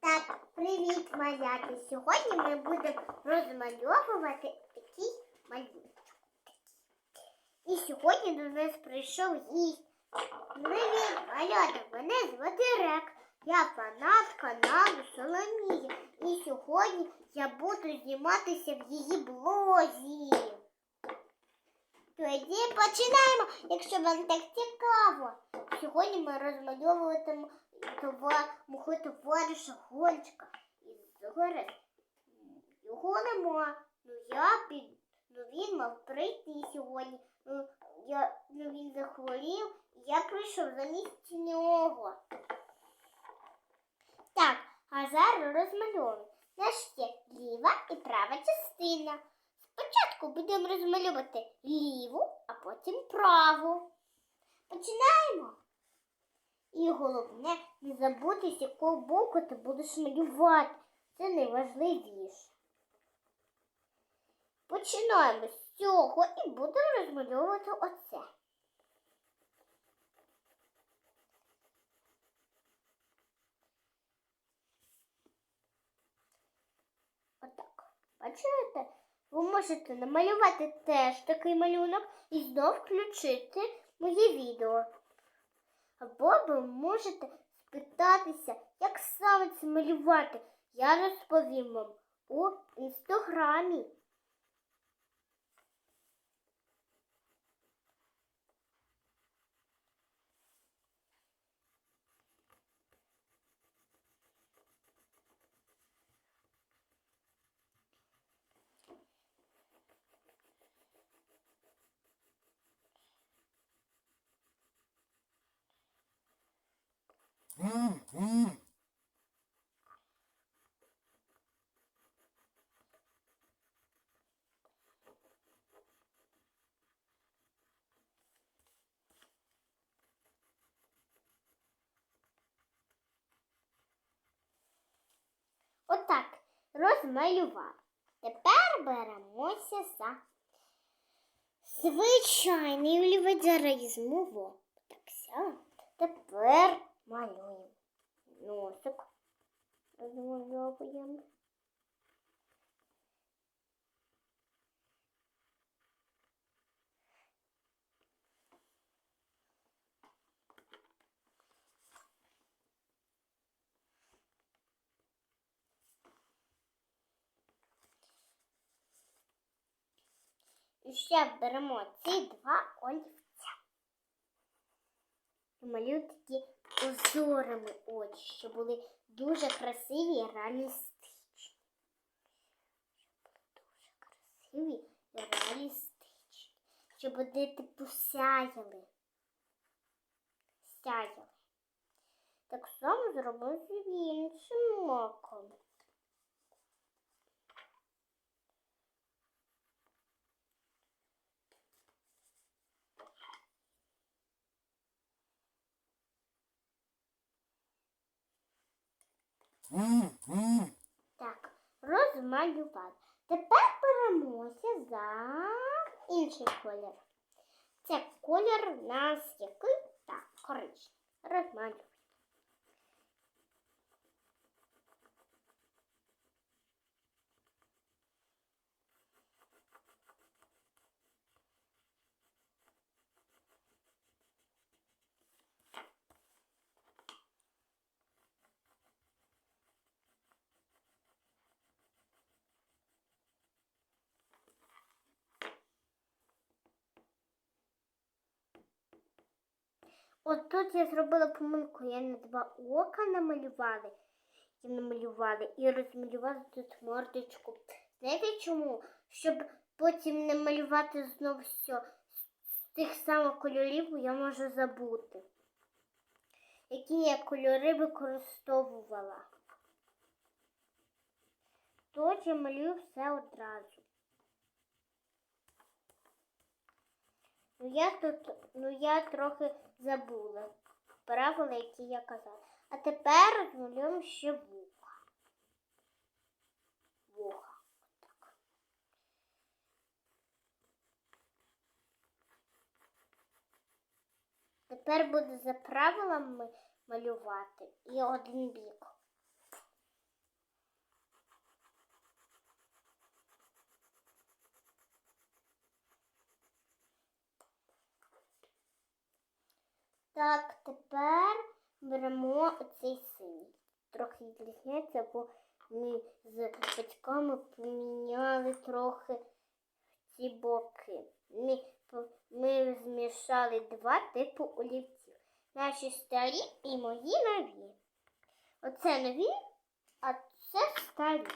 Так, привіт, малята. Сьогодні ми будемо розмальовувати такий малюнок. І сьогодні до нас прийшов гість. Привіт, малята. Мене звати Рек. Я фанат каналу Соломія. І сьогодні я буду зніматися в її блозі. Тоді починаємо, якщо вам так цікаво. Сьогодні ми розмальовуватимемо мого товариша Гончика. І зараз його нема. Ну я під ну він мав прийти сьогодні. Ну я ну він захворів, і я прийшов замість нього. Так, а зараз розмальовуємо. Нас є ліва і права частина. Спочатку будемо розмалювати ліву, а потім праву. Починаємо. І головне, не забути, з якого боку ти будеш малювати. Це найважливіше. Починаємо з цього і будемо розмальовувати оце. Отак. Бачите? Ви можете намалювати теж такий малюнок і знов включити моє відео. Або ви можете спитатися, як саме це малювати. Я розповім вам у інстаграмі. Отак розмалював. Тепер беремося за звичайний олівець Во. Так все. Тепер малюємо. Носик розмальовуємо. І ще беремо ці два олівця. Малюю такі узорами очі, щоб були дуже красиві і реалістичні. Щоб були дуже красиві і реалістичні. Щоб вони типу сяяли. Сяяли. Так само зробимо з іншим оком. Так, розмалювали. Тепер беремося за інший колір. Це колір у нас який? Так, коричневий. Розмалюємо. От тут я зробила помилку, я не два ока намалювали і намалювали і розмалювала тут мордочку. Знаєте чому? Щоб потім не малювати знову все з тих самих кольорів я можу забути. Які я кольори використовувала. Тож я малюю все одразу. Ну я тут, ну я трохи забула правила, які я казала. А тепер розмалюємо ще вуха. Вуха. Отак. Тепер буду за правилами малювати і один бік. Так, тепер беремо оцей синій. Трохи відрізняється, бо ми з батьками поміняли трохи ці боки. Ми, ми змішали два типу олівців. Наші старі і мої нові. Оце нові, а це старі.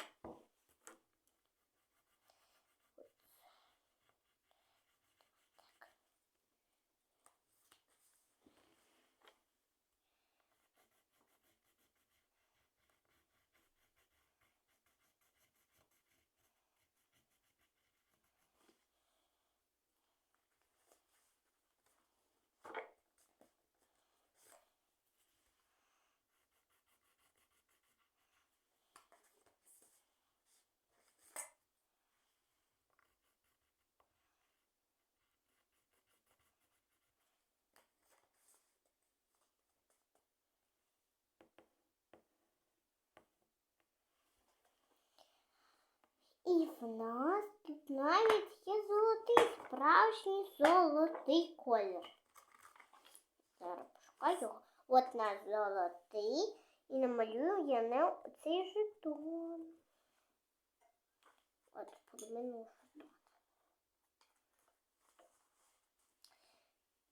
І в нас тут навіть є золотий, справжній золотий колір. Зараз пошукаю. От наш золотий. І намалюю я не цей жетон. От, подмину жетон.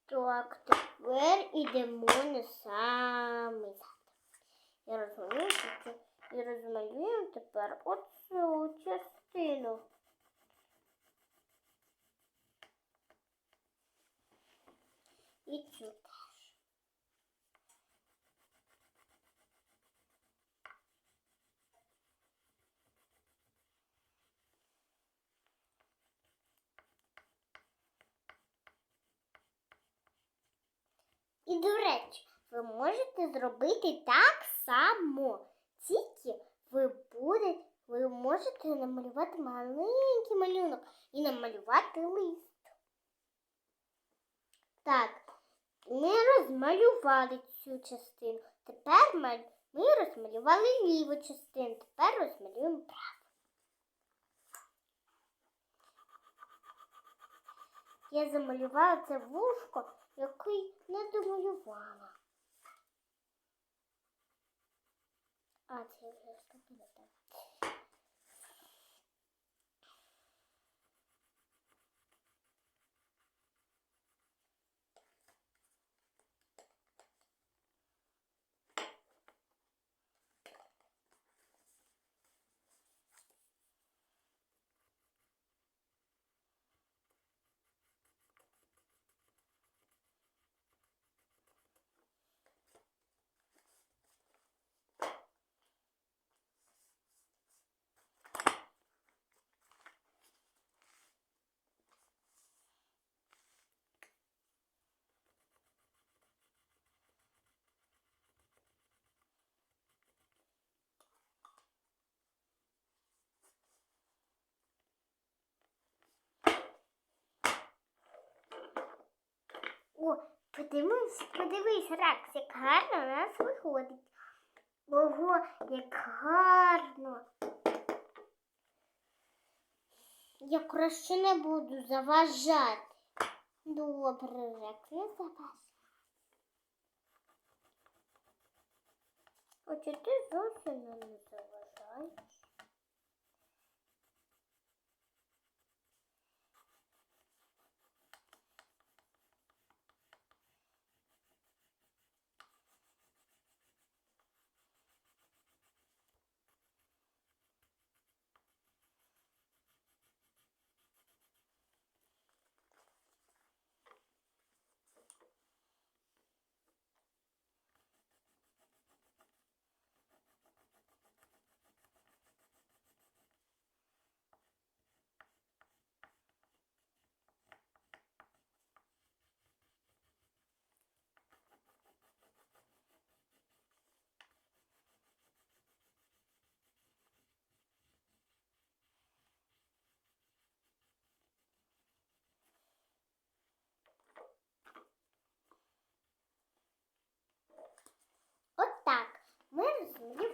Так, тепер ідемо на самий зад. І розмалюємо це- і розмалюємо тепер оцю частину. І цю. І, до речі, ви можете зробити так само. Тільки ви будете, ви можете намалювати маленький малюнок і намалювати лист. Так, ми розмалювали цю частину. Тепер ми, розмалювали ліву частину. Тепер розмалюємо праву. Я замалювала це вушко, який не домалювала. А, це я вже так. О, подивись, подивись, Рекс, як гарно у нас виходить. Ого, як гарно. Я краще не буду заважати. Добре, Рекс, не заважай. Хоча ти зовсім не заважаєш. Отак ми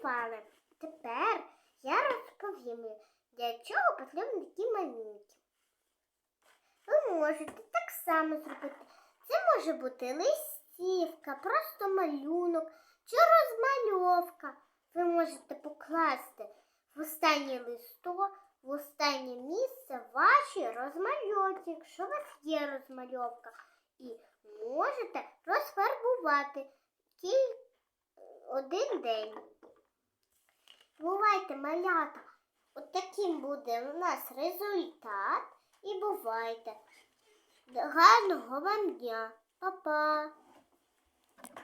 розмалювали. Тепер я розповім, для чого потрібні такі малюнки. Ви можете так само зробити. Це може бути листівка, просто малюнок чи розмальовка. Ви можете покласти в останнє листо, в останнє місце ваші розмальовки, якщо у вас є розмальовка. І можете розфарбувати один день. Бувайте, малята! От таким буде у нас результат. І бувайте. Гарного вам дня. Па-па!